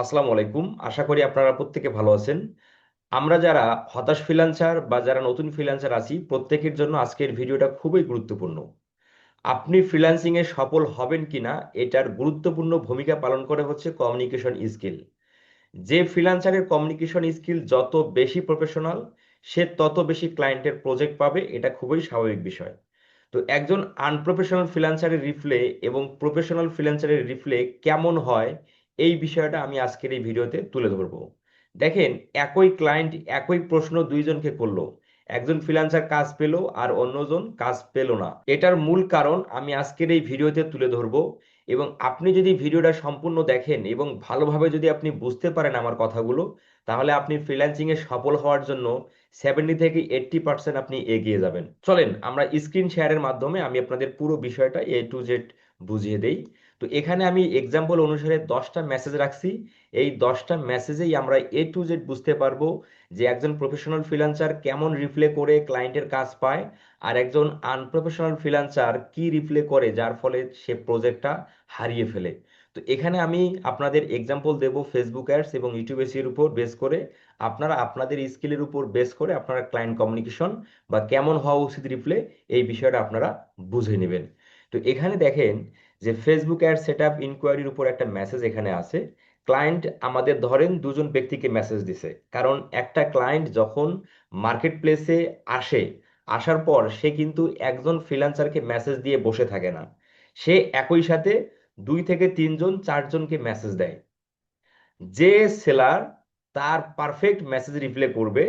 আসসালামু আলাইকুম। আশা করি আপনারা প্রত্যেকে ভালো আছেন। আমরা যারা হতাশ ফ্রিল্যান্সার বা যারা নতুন ফ্রিল্যান্সার আছি, প্রত্যেকের জন্য আজকের ভিডিওটা খুবই গুরুত্বপূর্ণ। আপনি ফ্রিল্যান্সিং এ সফল হবেন কিনা, এটার গুরুত্বপূর্ণ ভূমিকা পালন করে হচ্ছে কমিউনিকেশন স্কিল যে ফ্রিল্যান্সারের কমিউনিকেশন স্কিল যত বেশি প্রফেশনাল সে তত বেশি ক্লায়েন্টের প্রজেক্ট পাবে, এটা খুবই স্বাভাবিক বিষয়। তো একজন আনপ্রফেশনাল ফ্রিল্যান্সারের রিপ্লে এবং প্রফেশনাল ফ্রিল্যান্সারের রিপ্লে কেমন হয় এই বিষয়টা আমি আজকের এই ভিডিওতে তুলে ধরবো। দেখেন, একই ক্লায়েন্ট একই প্রশ্ন দুইজনকে করল। একজন ফ্রিল্যান্সার কাজ পেল আর অন্যজন কাজ পেল না। এটার মূল কারণ আমি আজকের এই ভিডিওতে তুলে ধরবো এবং আপনি যদি ভিডিওটা সম্পূর্ণ দেখেন এবং ভালোভাবে যদি আপনি বুঝতে পারেন আমার কথাগুলো, তাহলে আপনি ফ্রিল্যান্সিং এ সফল হওয়ার জন্য সেভেন্টি থেকে এইট্টি পার্সেন্ট আপনি এগিয়ে যাবেন। চলেন, আমরা স্ক্রিন শেয়ারের মাধ্যমে আমি আপনাদের পুরো বিষয়টা এ টু জেড বুঝিয়ে দেই। তো এখানে আমি এক্সাম্পল অনুসারে দশটা মেসেজ রাখছি। এই দশটা মেসেজেই আমরা এ টু জেড বুঝতে পারব যে একজন প্রফেশনাল ফ্রিল্যান্সার কেমন রিপ্লে করে ক্লায়েন্টের কাজ পায় আর একজন আনপ্রফেশনাল ফ্রিল্যান্সার কি রিপ্লে করে, যার ফলে সে প্রজেক্টটা হারিয়ে ফেলে। তো এখানে আমি আপনাদের এক্সাম্পল দেব ফেসবুক অ্যাডস এবং ইউটিউব এসির উপর বেস করে। আপনারা আপনাদের স্কিলের উপর বেস করে আপনারা ক্লায়েন্ট কমিউনিকেশন বা কেমন হওয়া উচিত রিপ্লে এই বিষয়টা আপনারা বুঝে নেবেন। তো এখানে দেখেন যে ফেসবুক অ্যাড সেট আপ ইনকোয়ারির উপর একটা মেসেজ এখানে আছে। ক্লায়েন্ট আমাদের ধরেন দুজন ব্যক্তিকে মেসেজ দিছে। কারণ একটা ক্লায়েন্ট যখন মার্কেট প্লেসে আসে, আসার পর সে কিন্তু একজন ফ্রিল্যান্সারকে মেসেজ দিয়ে বসে থাকে না। সে একই সাথে দুই থেকে তিনজন, চারজনকে মেসেজ দেয়। যে সেলার তার পারফেক্ট মেসেজ রিপ্লে করবে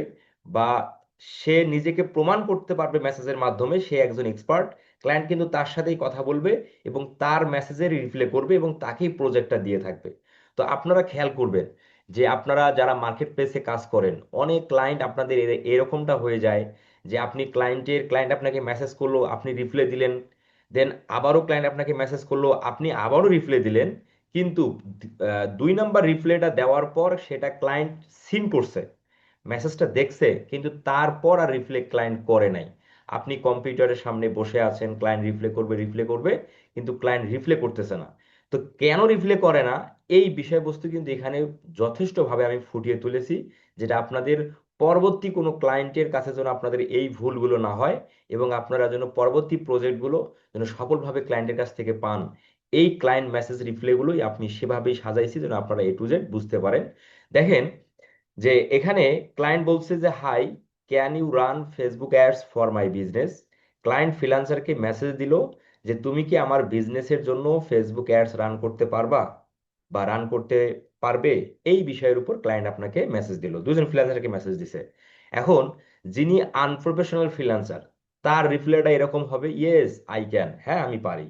বা সে নিজেকে প্রমাণ করতে পারবে মেসেজের মাধ্যমে সে একজন এক্সপার্ট ক্লায়েন্ট কিন্তু তার সাথেই কথা বলবে এবং তার মেসেজের রিপ্লে করবে এবং তাকেই প্রজেক্টটা দিয়ে থাকবে। তো আপনারা খেয়াল করবেন যে আপনারা যারা মার্কেট প্লেসে কাজ করেন, অনেক ক্লায়েন্ট আপনাদের এরকমটা হয়ে যায় যে আপনি ক্লায়েন্টের ক্লায়েন্ট আপনাকে মেসেজ করল, আপনি রিপ্লে দিলেন দেন আবারও ক্লায়েন্ট আপনাকে মেসেজ করল, আপনি আবারও রিপ্লে দিলেন, কিন্তু দুই নাম্বার রিপ্লেটা দেওয়ার পর সেটা ক্লায়েন্ট সিন করছে মেসেজটা দেখছে, কিন্তু তারপর আর রিপ্লে ক্লায়েন্ট করে নাই। আপনি কম্পিউটারের সামনে বসে আছেন ক্লায়েন্ট রিপ্লে করবে রিপ্লে করবে, কিন্তু ক্লায়েন্ট রিপ্লে করতেছে না। তো কেন রিপ্লে করে না? এই বিষয়বস্তু কিন্তু এখানে যথেষ্টভাবে আমি ফুটিয়ে তুলেছি, যেটা আপনাদের পরবর্তী কোনো ক্লায়েন্টের কাছে যেন আপনাদের এই ভুলগুলো না হয় এবং আপনারা যেন পরবর্তী প্রজেক্টগুলো যেন সফলভাবে ক্লায়েন্টের কাছ থেকে পান। এই ক্লায়েন্ট মেসেজ রিপ্লেগুলোই আপনি সেভাবেই সাজাইছি যেন আপনারা এ টু জেড বুঝতে পারেন। দেখেন যে এখানে ক্লায়েন্ট বলছে যে hi can you run Facebook ads for my business client ফ্রিল্যান্সারকে message দিল যে, তুমি কি আমার বিজনেসের জন্য ফেসবুক অ্যাডস রান করতে পারবা বা রান করতে পারবে? এই বিষয়ের উপর ক্লায়েন্ট আপনাকে মেসেজ দিল। দুজন ফ্রিল্যান্সারকে মেসেজ দিছে। এখন, যিনি আনপ্রফেশনাল ফ্রিল্যান্সার তার রিপ্লাইটা এরকম হবে ইয়েস আই ক্যান হ্যাঁ আমি পারি।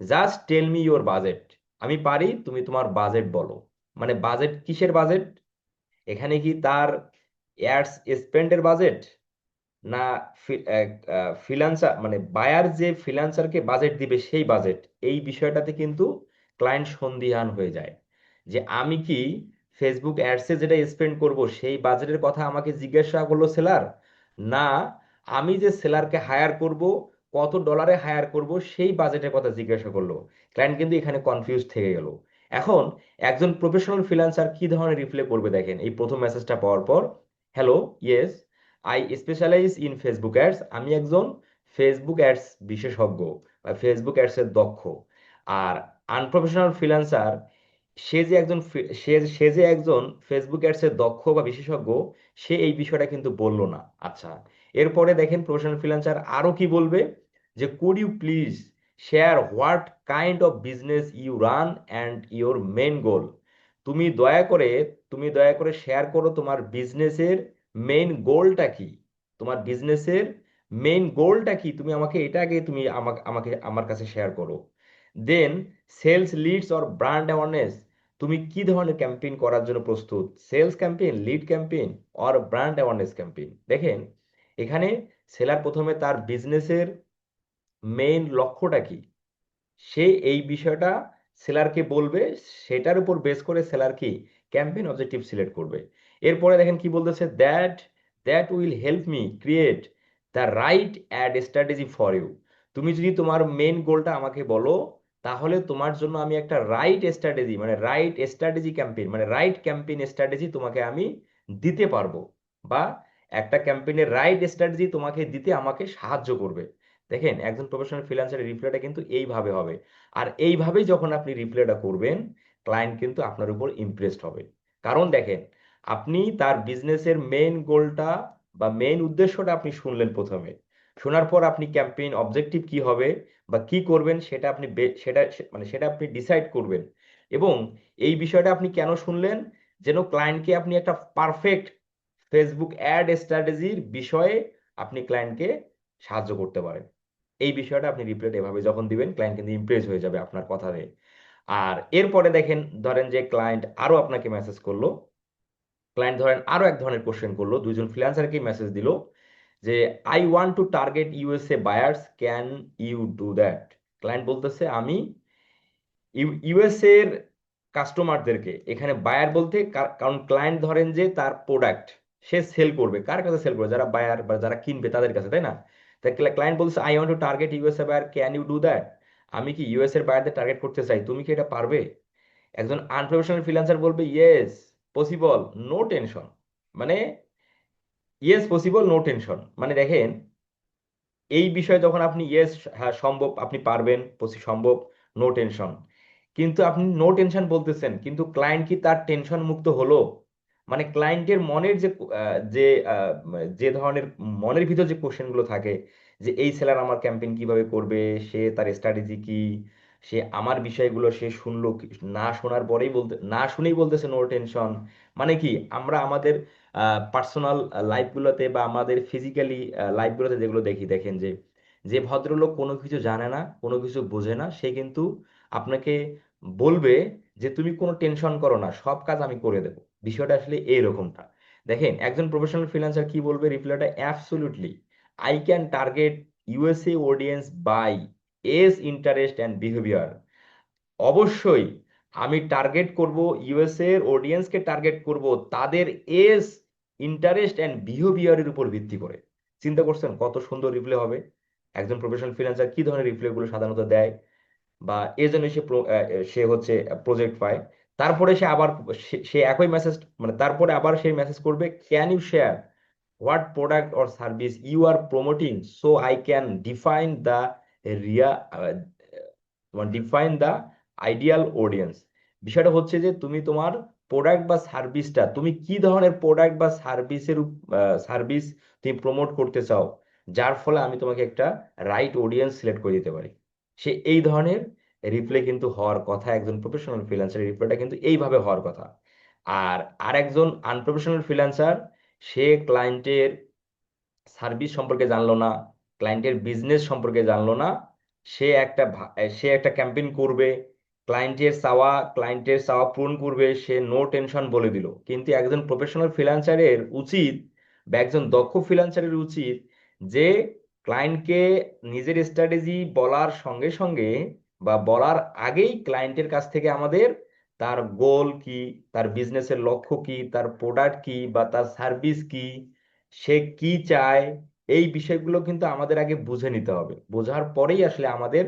Just tell me your budget আমি পারি, তুমি তোমার বাজেট বলো। মানে বাজেট কিসের বাজেট এখানে কি তার অ্যাডস স্পেন্ডের বাজেট না ফ্রিল্যান্সার মানে বায়ার যে ফ্রিল্যান্সারকে বাজেট দিবে সেই বাজেট এই বিষয়টাতে কিন্তু ক্লায়েন্ট সন্দিহান হয়ে যায়। যে আমি কি ফেসবুক অ্যাডসে যেটা স্পেন্ড করব সেই বাজেটের কথা আমাকে জিজ্ঞাসা করল সেলার না, আমি যে সেলারকে হায়ার করব, কত ডলারে হায়ার করব সেই বাজেটের কথা জিজ্ঞাসা করল। ক্লায়েন্ট কিন্তু এখানে কনফিউজ থেকে গেল। এখন একজন প্রফেশনাল ফ্রিল্যান্সার কি ধরনের রিপ্লে করবে দেখেন, এই প্রথম মেসেজটা পাওয়ার পর hello yes I specialise in Facebook ads আমি একজন ফেসবুক অ্যাডস বিশেষজ্ঞ বা ফেসবুক অ্যাডসের দক্ষ। আর আনপ্রফেশনাল ফ্রিল্যান্সার সে যে একজন সে সে যে একজন ফেসবুক অ্যাডসের দক্ষ বা বিশেষজ্ঞ, সে এই বিষয়টা কিন্তু বলল না। আচ্ছা এরপরে দেখেন প্রফেশনাল ফ্রিল্যান্সার আরও কি বলবে? যে could you please share what kind of business you run and your main goal তুমি দয়া করে, তুমি দয়া করে শেয়ার করো তোমার বিজনেসের মেইন গোলটা কি? তোমার বিজনেসের মেইন গোলটা কি? তুমি আমাকে এটা আগে তুমি আমাকে আমাকে, আমার কাছে শেয়ার করো। Then sales leads or brand awareness তুমি কি ধরনের ক্যাম্পেইন করার জন্য প্রস্তুত? Sales campaign lead campaign or brand awareness campaign দেখেন, এখানে সেলার প্রথমে তার বিজনেসের মেইন লক্ষ্যটা কি? সে এই বিষয়টা সেলারকে বলবে, সেটার উপর বেস করে সেলার কি ক্যাম্পেইন অবজেক্টিভ সিলেক্ট করবে। এরপরে দেখেন কি বলতেছে that that will help me create the right ad strategy for you তুমি যদি তোমার মেইন গোলটা আমাকে বলো, তাহলে তোমার জন্য আমি একটা রাইট স্ট্র্যাটেজি মানে রাইট স্ট্র্যাটেজি ক্যাম্পেইন মানে রাইট ক্যাম্পেইন স্ট্র্যাটেজি তোমাকে আমি দিতে পারব, বা একটা ক্যাম্পেইনের রাইট স্ট্র্যাটেজি তোমাকে দিতে আমাকে সাহায্য করবে। দেখেন একজন প্রফেশনাল ফ্রিল্যান্সারের রিপ্লাইটা কিন্তু এইভাবে হবে। আর এইভাবেই যখন আপনি রিপ্লাইটা করবেন ক্লায়েন্ট কিন্তু আপনার উপর ইমপ্রেসড হবে। কারণ দেখেন, আপনি তার বিজনেসের মেইন গোলটা বা মেইন উদ্দেশ্যটা আপনি শুনলেন প্রথমে। শোনার পর আপনি ক্যাম্পেইন অবজেক্টিভ কি হবে বা কি করবেন সেটা আপনি সেটা মানে সেটা আপনি ডিসাইড করবেন। এবং এই বিষয়টা আপনি কেন শুনলেন? যেন ক্লায়েন্টকে আপনি একটা পারফেক্ট ফেসবুক অ্যাড স্ট্র্যাটেজির বিষয়ে আপনি ক্লায়েন্টকে সাহায্য করতে পারেন। এই বিষয়টা আপনি রিপ্লেট এভাবে যখন দিবেন ক্লায়েন্ট কিন্তু ইমপ্রেস হয়ে যাবে আপনার কথাতে। আর এরপরে দেখেন, ধরেন যে ক্লায়েন্ট আরও আপনাকে মেসেজ করল ক্লায়েন্ট ধরেন আরও এক ধরনের কোশ্চেন করল, দুইজন ফ্রিল্যান্সারকে মেসেজ দিল যে I want to target USA buyers can you do that client বলতেছে, আমি ইউএসএ এর কাস্টমারদেরকে এখানে বায়ার বলতে কারণ ক্লায়েন্ট ধরেন যে তার প্রোডাক্ট সে সেল করবে। কার কাছে সেল করবে? যারা বায়ার বা যারা কিনবে তাদের কাছে, তাই না? ক্লায়েন্ট বলছে I want to target USA buyer can you do that আমি কি ইউএস এর বায়ারদের টার্গেট করতে চাই? তুমি কি এটা পারবে? একজন আনপ্রফেশনাল ফ্রিল্যান্সার বলবে ইয়েস পসিবল নো টেনশন মানে ইয়েস পসিবল নো টেনশন মানে দেখেন, এই বিষয়ে যখন আপনি ইয়েস হ্যাঁ সম্ভব, আপনি পারবেন সম্ভব নো টেনশন কিন্তু আপনি নো টেনশন বলতেছেন, কিন্তু ক্লায়েন্ট কি তার টেনশন মুক্ত হলো? মানে ক্লায়েন্টের মনের যে যে যে ধরনের মনের ভিতর যে কোশ্চেনগুলো থাকে, যে এই সেলার আমার ক্যাম্পেইন কীভাবে করবে, সে তার স্ট্র্যাটেজি কি, সে আমার বিষয়গুলো সে শুনলো না শোনার পরেই বলতে, না শুনেই বলতেছে নো টেনশন মানে কি আমরা আমাদের পার্সোনাল লাইফগুলোতে বা আমাদের ফিজিক্যালি লাইফগুলোতে যেগুলো দেখি, দেখেন যে যে ভদ্রলোক কোনো কিছু জানে না, কোনো কিছু বোঝে না, সে কিন্তু আপনাকে বলবে যে তুমি কোনো টেনশন করো না, সব কাজ আমি করে দেবো। বিষয়টা আসলে এইরকমটা দেখেন, একজন প্রফেশনাল ফ্রিল্যান্সার কি বলবে? রিপ্লাইটা absolutely I can target USA audience by as interest and behaviour অবশ্যই, আমি টার্গেট করব ইউএসএ এর অডিয়েন্সকে টার্গেট করব তাদের এস ইন্টারেস্ট অ্যান্ড বিহেভিয়ারের উপর ভিত্তি করে। চিন্তা করছেন কত সুন্দর রিপ্লে হবে? একজন প্রফেশনাল ফ্রিল্যান্সার কি ধরনের রিপ্লেগুলো সাধারণত দেয়? বা এজন্য জন্য সে সে হচ্ছে প্রজেক্ট পায়। তারপরে সে আবার, সে একই মেসেজ মানে তারপরে আবার সেই মেসেজ করবে can you share what product or service you are promoting so I can define the Riya define the ideal audience বিষয়টা হচ্ছে যে তুমি তোমার প্রোডাক্ট বা সার্ভিসটা তুমি কি ধরনের প্রোডাক্ট বা সার্ভিসের সার্ভিস তুমি প্রমোট করতে চাও, যার ফলে আমি তোমাকে একটা রাইট অডিয়েন্স সিলেক্ট করে দিতে পারি। সে এই ধরনের রিপ্লে কিন্তু হওয়ার কথা, একজন প্রফেশনাল ফ্রিল্যান্সার রিপ্লেটা কিন্তু এইভাবে হওয়ার কথা। আর আরেকজন আনপ্রফেশনাল ফ্রিল্যান্সার সে ক্লায়েন্টের সার্ভিস সম্পর্কে জানলো না ক্লায়েন্টের বিজনেস সম্পর্কে জানলো না, সে একটা সে একটা ক্যাম্পেইন করবে ক্লায়েন্টের চাওয়া ক্লায়েন্টের চাওয়া পূরণ করবে, সে নো টেনশন বলে দিল। কিন্তু একজন প্রফেশনাল ফ্রিল্যান্সারের উচিত বা একজন দক্ষ ফ্রিল্যান্সারের উচিত যে ক্লায়েন্টকে নিজের স্ট্র্যাটেজি বলার সঙ্গে সঙ্গে বা বলার আগেই ক্লায়েন্টের কাছ থেকে আমাদের তার গোল কি, তার বিজনেসের লক্ষ্য কি, তার প্রোডাক্ট কি বা তার সার্ভিস কি, সে কি চায়, এই বিষয়গুলো কিন্তু আমাদের আগে বুঝে নিতে হবে। বোঝার পরেই আসলে আমাদের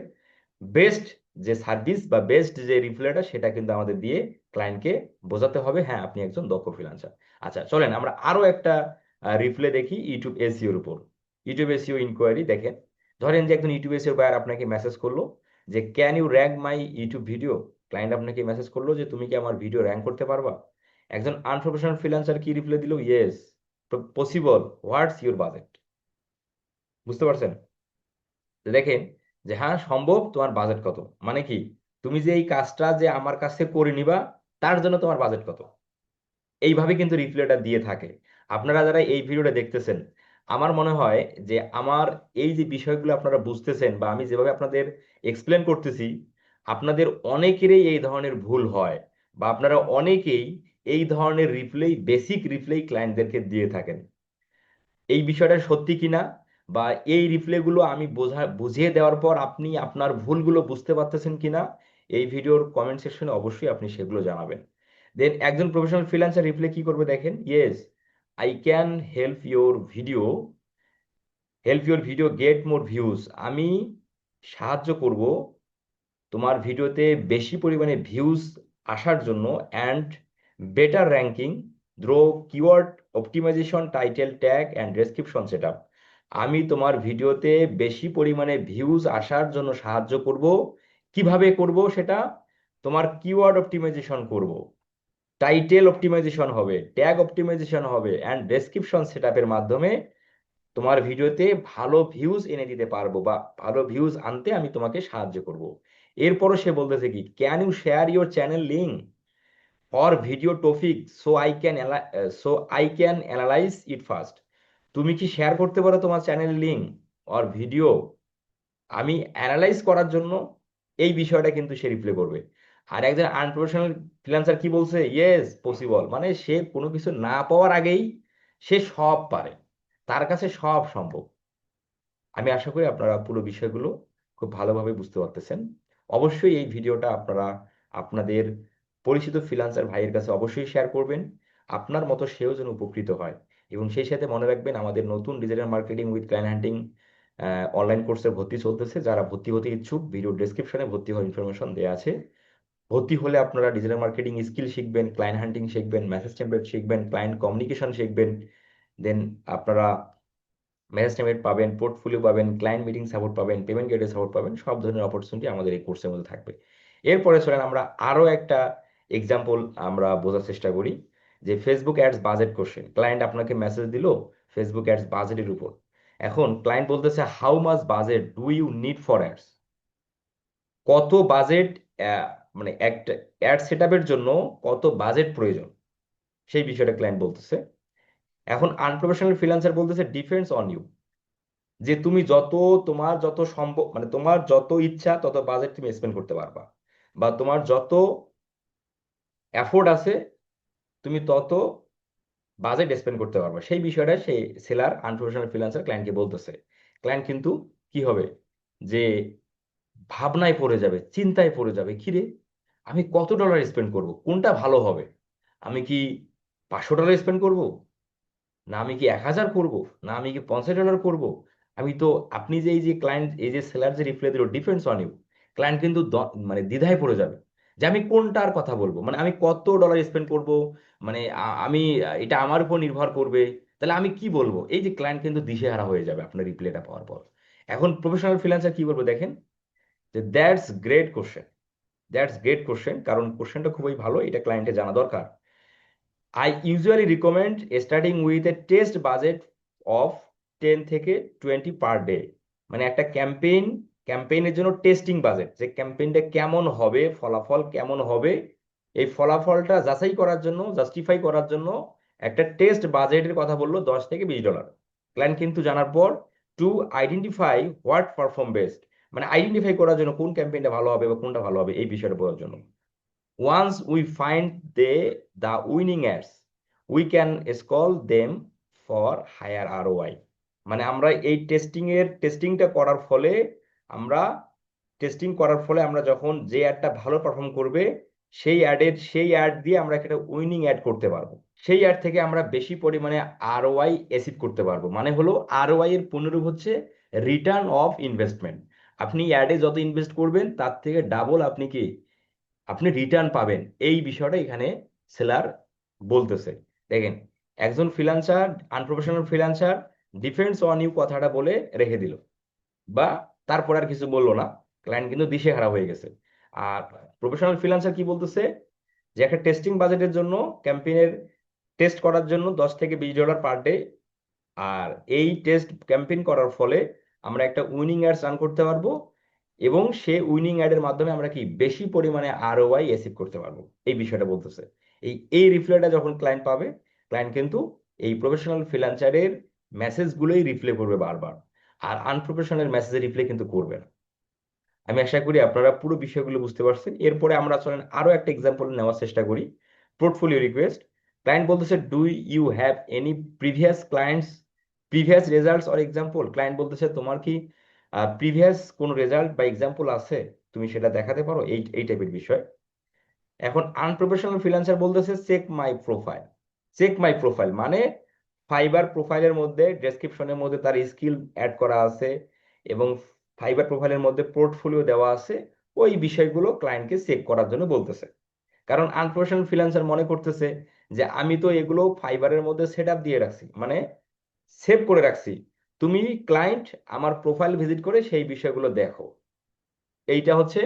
বেস্ট যে সার্ভিস বা বেস্ট যে রিপ্লাইটা সেটা কিন্তু আমাদের দিয়ে ক্লায়েন্টকে বোঝাতে হবে হ্যাঁ আপনি একজন দক্ষ ফ্রিল্যান্সার আচ্ছা চলেন আমরা আরও একটা রিপ্লে দেখি ইউটিউব এসিওর উপর। ইউটিউব এসিও ইনকোয়ারি দেখেন। ধরেন যে একজন ইউটিউব এসিও বায়ার আপনাকে মেসেজ করল যে can you rank my YouTube video client আপনাকে মেসেজ করল যে, তুমি কি আমার ভিডিও র্যাঙ্ক করতে পারবা? একজন আনপ্রফেশনাল ফ্রিল্যান্সার কি রিপ্লাই দিল? Yes possible what's your budget বুঝতে পারছেন? দেখেন যে হ্যাঁ সম্ভব, তোমার বাজেট কত? মানে কি? তুমি যে, এই কাজটা যে, আমার কাছে করে নিবা, তার জন্য তোমার বাজেট কত? এইভাবে কিন্তু রিপ্লাইটা দিয়ে থাকে। আপনারা যারা এই ভিডিওটা দেখতেছেন আমার মনে হয় যে আমার এই যে বিষয়গুলো আপনারা বুঝতেছেন বা আমি যেভাবে আপনাদের এক্সপ্লেন করতেছি, আপনাদের অনেকেরই এই ধরনের ভুল হয় বা আপনারা অনেকেই এই ধরনের রিপ্লাই বেসিক রিপ্লাই ক্লায়েন্টদেরকে দিয়ে থাকেন। এই বিষয়টা সত্যি কিনা বা এই রিপ্লেগুলো আমি বোঝা, বুঝিয়ে দেওয়ার পর আপনি আপনার ভুলগুলো বুঝতে পারতেছেন কিনা, এই ভিডিওর কমেন্ট সেকশনে অবশ্যই আপনি সেগুলো জানাবেন। দেন একজন প্রফেশনাল ফ্রিল্যান্সার রিপ্লে কি করবে দেখেন? Yes I can help your video help your video get more views আমি সাহায্য করব তোমার ভিডিওতে বেশি পরিমাণে ভিউজ আসার জন্য and better ranking through keyword optimisation title tag and description set আমি তোমার ভিডিওতে বেশি পরিমাণে ভিউজ আসার জন্য সাহায্য করব। কীভাবে করব সেটা? তোমার কিওয়ার্ড অপটিমাইজেশন করব। টাইটেল অপটিমাইজেশন হবে ট্যাগ অপটিমাইজেশন হবে অ্যান্ড ডেসক্রিপশন সেটআপের মাধ্যমে তোমার ভিডিওতে ভালো ভিউজ এনে দিতে পারব বা ভালো ভিউজ আনতে আমি তোমাকে সাহায্য করব। এরপরও সে বলতেছে কি can you share your channel link or video topic so I can so I can analyse it first তুমি কি শেয়ার করতে পারো তোমার চ্যানেল লিঙ্ক অর ভিডিও আমি অ্যানালাইজ করার জন্য এই বিষয়টা কিন্তু সে রিপ্লে করবে। আর একজন আনপ্রফেশনাল ফ্রিল্যান্সার কি বলছে? ইয়েস পসিবল মানে সে কোনো কিছু না পাওয়ার আগেই সে সব পারে। তার কাছে সব সম্ভব। আমি আশা করি আপনারা পুরো বিষয়গুলো খুব ভালোভাবে বুঝতে পারতেছেন। অবশ্যই এই ভিডিওটা আপনারা আপনাদের পরিচিত ফ্রিল্যান্সার ভাইয়ের কাছে অবশ্যই শেয়ার করবেন। আপনার মতো সেও যেন উপকৃত হয়। এবং সেই সাথে মনে রাখবেন, আমাদের নতুন digital marketing with client hunting online কোর্সের ভর্তি চলতেছে। যারা ভর্তি হতে ইচ্ছুক ভিডিও ডেসক্রিপশনে ভর্তি হওয়ার ইনফরমেশন দেওয়া আছে। ভর্তি হলে আপনারা ডিজিটাল মার্কেটিং স্কিল শিখবেন ক্লায়েন্ট হান্টিং শিখবেন মেসেজ টেমপ্লেট শিখবেন ক্লায়েন্ট কমিউনিকেশন শিখবেন দেন আপনারা মেসেজ টেমপ্লেট পাবেন পোর্টফোলিও পাবেন ক্লায়েন্ট মিটিং সাপোর্ট পাবেন পেমেন্ট গেটে সাপোর্ট পাবেন, সব ধরনের অপরচুনিটি আমাদের এই কোর্সের মধ্যে থাকবে। এরপরে চলেন আমরা আরও একটা এক্সাম্পল আমরা বোঝার চেষ্টা করি, যে Facebook ads budget question client আপনাকে মেসেজ দিল ফেসবুক অ্যাডস বাজেটের উপর। এখন ক্লায়েন্ট বলতেছে how much budget do you need for ads কত বাজেট মানে একটা অ্যাড সেট জন্য কত বাজেট প্রয়োজন? সেই বিষয়টা ক্লায়েন্ট বলতেছে। এখন আনপ্রফেশনাল ফ্রিল্যান্সার বলতেছে ডিফেন্স অন ইউ যে তুমি যত তোমার যত সম্ভব মানে তোমার যত ইচ্ছা, তত বাজেট তুমি স্পেন্ড করতে পারবা। বা তোমার যত অ্যাফোর্ড আছে, তুমি তত বাজেট স্পেন্ড করতে পারবা। সেই বিষয়টা সেই সেলার আনপ্রফেশনাল ফ্রিল্যান্সার ক্লায়েন্টকে বলতেছে। ক্লায়েন্ট কিন্তু কি হবে? যে ভাবনায় পড়ে যাবে, চিন্তায় পড়ে যাবে কিরে আমি কত ডলার স্পেন্ড করব? কোনটা ভালো হবে? আমি কি পাঁচশো ডলার স্পেন্ড করব? না আমি কি এক হাজার করব? না আমি কি পঞ্চাশ ডলার করব? আমি তো, আপনি যে এই যে ক্লায়েন্ট এই যে সেলার যে রিপ্লাই দিল ডিফেন্স অন ইউ ক্লায়েন্ট কিন্তু মানে দ্বিধায় পড়ে যাবে। যে আমি কোনটার কথা বলব? মানে আমি কত ডলার স্পেন্ড করব? মানে আমি, এটা আমার উপর নির্ভর করবে? তাহলে আমি কি বলব? এই যে ক্লায়েন্ট কিন্তু দিশেহারা হয়ে যাবে আপনার রিপ্লাইটা পাওয়ার পর। এখন প্রফেশনাল ফ্রিল্যান্সার কি বলব দেখেন? যে that's great question that's great question কারণ কোশ্চেনটা খুবই ভালো, এটা ক্লায়েন্টে জানা দরকার। I usually recommend starting with a test budget of ten থেকে টোয়েন্টি পার ডে মানে একটা ক্যাম্পেইন ক্যাম্পেইনের জন্য টেস্টিং বাজেট যে ক্যাম্পেইনটা কেমন হবে, ফলাফল কেমন হবে, এই ফলাফলটা যাচাই করার জন্য জাস্টিফাই করার জন্য একটা টেস্ট বাজেটের কথা বলল দশ থেকে বিশ ডলার ক্লায়েন্ট কিন্তু জানার পর to identify what perform best মানে আইডেন্টিফাই করার জন্য কোন ক্যাম্পেইনটা ভালো হবে বা কোনটা ভালো হবে এই বিষয়টা বোঝার জন্য। Once we find they the winning ads we can scale them for higher ROI মানে আমরা এই টেস্টিং এর টেস্টিংটা করার ফলে আমরা টেস্টিং করার ফলে আমরা যখন যে অ্যাডটা ভালো পারফর্ম করবে, সেই অ্যাডের সেই অ্যাড দিয়ে আমরা একটা উইনিং অ্যাড করতে পারব। সেই অ্যাড থেকে আমরা বেশি পরিমাণে আর ওয়াই অ্যাসিভ করতে পারব। মানে হলো আর ওয়াই এর পুনরূপ হচ্ছে রিটার্ন অফ ইনভেস্টমেন্ট আপনি অ্যাডে যত ইনভেস্ট করবেন, তার থেকে ডাবল আপনি কি, আপনি রিটার্ন পাবেন। এই বিষয়টা এখানে সেলার বলতেছে। দেখেন, একজন freelancer unprofessional freelancer depends on you কথাটা বলে রেখে দিল। বা তারপর আর কিছু বলল না। ক্লায়েন্ট কিন্তু দিশে খারাপ হয়ে গেছে। আর প্রফেশনাল ফ্রিলান্সার কি বলতেছে? যে একটা টেস্টিং বাজেটের জন্য ক্যাম্পেইনের টেস্ট করার জন্য দশ থেকে বিশ ডলার পার ডে আর এই টেস্ট ক্যাম্পেইন করার ফলে আমরা একটা উইনিং অ্যাডস রান করতে পারব এবং সে উইনিং অ্যাডের মাধ্যমে আমরা কি বেশি পরিমাণে আর ওয়াই অ্যাসিভ করতে পারব। এই বিষয়টা বলতেছে। এই এই রিপ্লাইটা যখন ক্লায়েন্ট পাবে ক্লায়েন্ট কিন্তু এই প্রফেশনাল ফ্রিল্যান্সারের মেসেজগুলোই রিপ্লে করবে বারবার। আর আনপ্রফেশনাল মেসেজের রিপ্লে কিন্তু করবে না। আমি আশা করি আপনারা পুরো বিষয়গুলো বুঝতে পারছেন। এরপরে আমরা চলেন আরও একটা এক্সাম্পল নেওয়ার চেষ্টা করি। পোর্টফোলিও রিকোয়েস্ট ক্লায়েন্ট বলতেছে do you have any previous clients previous results or example client বলতেছে তোমার কি প্রিভিয়াস কোন রেজাল্ট বা এক্সাম্পল আছে? তুমি সেটা দেখাতে পারো, এই এই টাইপের বিষয়। এখন আনপ্রফেশনাল ফ্রিল্যান্সার বলতেছে check my profile check my profile মানে ফাইবার প্রোফাইলের মধ্যে ডেসক্রিপশনের মধ্যে তার স্কিল অ্যাড করা আছে এবং ফাইবার প্রোফাইলের মধ্যে পোর্টফোলিও দেওয়া আছে, ওই বিষয়গুলো ক্লায়েন্টকে চেক করার জন্য বলতেছে। কারণ আনপ্রফেশনাল ফ্রিল্যান্সার মনে করতেছে যে, আমি তো এগুলো ফাইবারের মধ্যে সেট দিয়ে রাখছি। মানে সেভ করে রাখছি। তুমি ক্লায়েন্ট আমার প্রোফাইল ভিজিট করে সেই বিষয়গুলো দেখো। এইটা হচ্ছে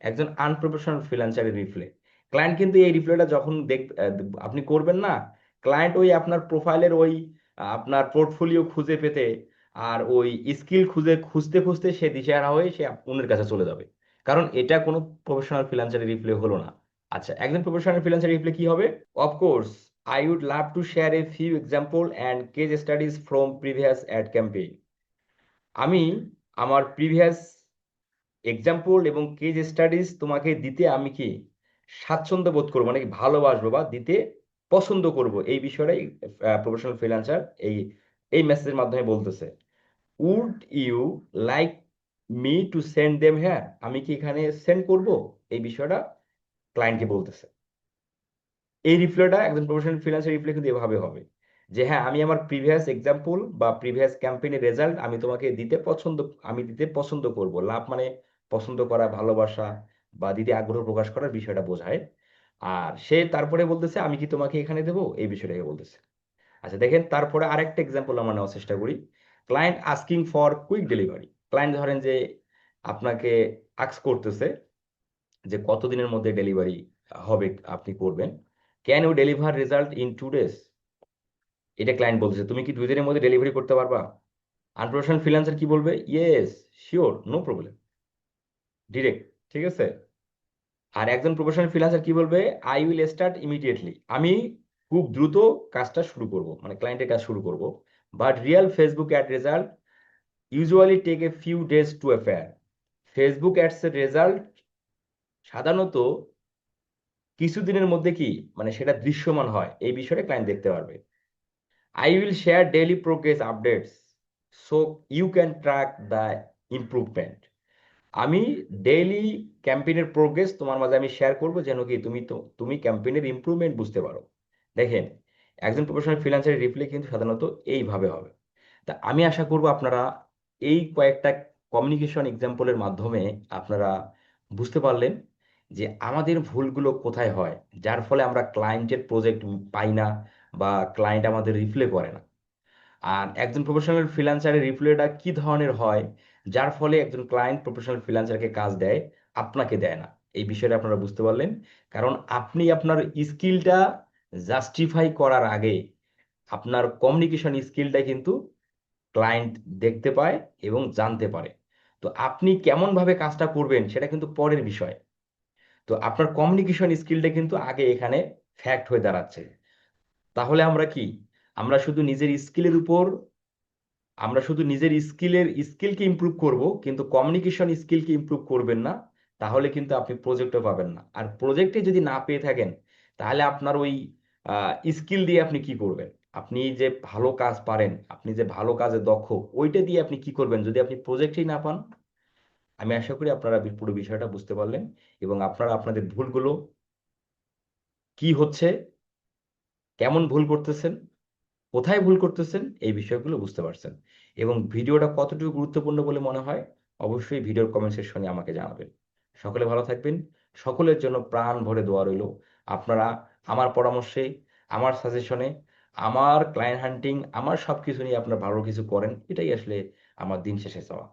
একজন আনপ্রফেশনাল ফ্রিল্যান্সারের রিপ্লে ক্লায়েন্ট কিন্তু এই রিপ্লেটা যখন দেখ, আপনি করবেন না ক্লায়েন্ট ওই আপনার প্রোফাইলের ওই, আপনার পোর্টফোলিও খুঁজে পেতে আর ওই স্কিল খুঁজে, খুঁজতে খুঁজতে সে দিশেহারা হয়ে সে অন্যের কাছে চলে যাবে। কারণ এটা কোনো প্রফেশনাল ফ্রিল্যান্সারের রিপ্লে হলো না। আচ্ছা একজন প্রফেশনাল ফ্রিল্যান্সার রিপ্লে কি হবে? Of course I would love to share a few example and case studies from previous ad campaign আমি আমার প্রিভিয়াস এক্সাম্পল এবং কেস স্টাডিজ তোমাকে দিতে আমি কি স্বাচ্ছন্দ্য বোধ করব মানে ভালোবাসবো বা দিতে পছন্দ করব এই বিষয়টাই প্রফেশনাল ফ্রিল্যান্সার এই এই মেসেজের মাধ্যমে বলতেছে। Would you like me to send them হ্যাঁ আমি কি এখানে সেন্ড করব? এই বিষয়টা ক্লায়েন্টকে বলতেছে। এই রিপ্লাইটা একজন প্রফেশনাল ফ্রিল্যান্সার রিপ্লাই কিন্তু এভাবে হবে। যে হ্যাঁ আমি আমার প্রিভিয়াস এক্সাম্পল বা প্রিভিয়াস ক্যাম্পেইনের রেজাল্ট আমি তোমাকে দিতে পছন্দ, আমি দিতে পছন্দ করব। লাভ মানে পছন্দ করা, ভালোবাসা বা দিতে আগ্রহ প্রকাশ করার বিষয়টা বোঝায়। আর সে তারপরে বলতেছে, আমি কি তোমাকে এখানে দেবো? এই বিষয়টাকে বলতেছে। আচ্ছা দেখেন, তারপরে আরেকটা এক্সাম্পল আমরা নেওয়ার চেষ্টা করি। Client asking for quick delivery client ধরেন যে আপনাকে আক্স করতেছে যে কতদিনের মধ্যে ডেলিভারি হবে, আপনি করবেন? Can you deliver result in two days এটা ক্লায়েন্ট বলতেছে তুমি কি দুই দিনের মধ্যে ডেলিভারি করতে পারবা? আনপ্রফেশনাল ফ্রিল্যান্সার কি বলবে? Yes sure no problem direct ঠিক আছে? আর একজন প্রফেশনাল ফ্রিল্যান্সার কি বলবে? আই উইল স্টার্ট ইমিডিয়েটলি আমি খুব দ্রুত কাজটা শুরু করব মানে ক্লায়েন্টের কাজ শুরু করব। But real Facebook ad result usually take a few days to appear Facebook অ্যাডসের result সাধারণত কিছুদিনের মধ্যে কি মানে সেটা দৃশ্যমান হয়? এই বিষয়টা ক্লায়েন্ট দেখতে পারবে। I will share daily progress updates so you can track the improvement আমি ডেইলি ক্যাম্পেইনের প্রোগ্রেস তোমার মাঝে আমি শেয়ার করব যেন কি তুমি তো, তুমি ক্যাম্পেইনের ইম্প্রুভমেন্ট বুঝতে পারো। দেখেন, একজন প্রফেশনাল ফ্রিল্যান্সারের রিপ্লে কিন্তু সাধারণত এইভাবে হবে। তা আমি আশা করব আপনারা এই কয়েকটা কমিউনিকেশন এক্সাম্পলের মাধ্যমে আপনারা বুঝতে পারলেন। যে আমাদের ভুলগুলো কোথায় হয়, যার ফলে আমরা ক্লায়েন্টের প্রজেক্ট পাই না বা ক্লায়েন্ট আমাদের রিপ্লে করে না। আর একজন প্রফেশনাল ফ্রিল্যান্সারের রিপ্লেটা কি ধরনের হয়, যার ফলে একজন ক্লায়েন্ট প্রফেশনাল ফ্রিল্যান্সারকে কাজ দেয়, আপনাকে দেয় না। এই বিষয়টা আপনারা বুঝতে পারলেন। কারণ আপনি আপনার স্কিলটা জাস্টিফাই করার আগে আপনার কমিউনিকেশন স্কিলটা কিন্তু ক্লায়েন্ট দেখতে পায় এবং জানতে পারে। তো আপনি কেমনভাবে কাজটা করবেন, সেটা কিন্তু পরের বিষয়। তো আপনার কমিউনিকেশন স্কিলটা কিন্তু আগে এখানে ফ্যাক্ট হয়ে দাঁড়াচ্ছে। তাহলে আমরা কি? আমরা শুধু নিজের স্কিলের উপর, আমরা শুধু নিজের স্কিলের স্কিলকে ইমপ্রুভ করব, কিন্তু কমিউনিকেশন স্কিলকে ইমপ্রুভ করবেন না, তাহলে কিন্তু আপনি প্রজেক্টও পাবেন না। আর প্রজেক্টে যদি না পেয়ে থাকেন, তাহলে আপনার ওই স্কিল দিয়ে আপনি কি করবেন? আপনি যে ভালো কাজ পারেন, আপনি যে ভালো কাজে দক্ষ, ওইটা দিয়ে আপনি কি করবেন? যদি আপনি প্রজেক্টেই না পান আমি আশা করি আপনারা পুরো বিষয়টা বুঝতে পারলেন এবং আপনারা আপনাদের ভুলগুলো কি হচ্ছে, কেমন ভুল করতেছেন, কোথায় ভুল করতেছেন, এই বিষয়গুলো বুঝতে পারছেন এবং ভিডিওটা কতটুকু গুরুত্বপূর্ণ বলে মনে হয় অবশ্যই ভিডিওর কমেন্ট সেকশনে আমাকে জানাবেন। সকলে ভালো থাকবেন, সকলের জন্য প্রাণ ভরে দোয়া রইল। আপনারা আমার পরামর্শে, আমার সাজেশনে আমার ক্লায়েন্ট হান্টিং আমার সব কিছু নিয়ে আপনারা ভালো কিছু করেন, এটাই আসলে আমার দিন শেষে চাওয়া।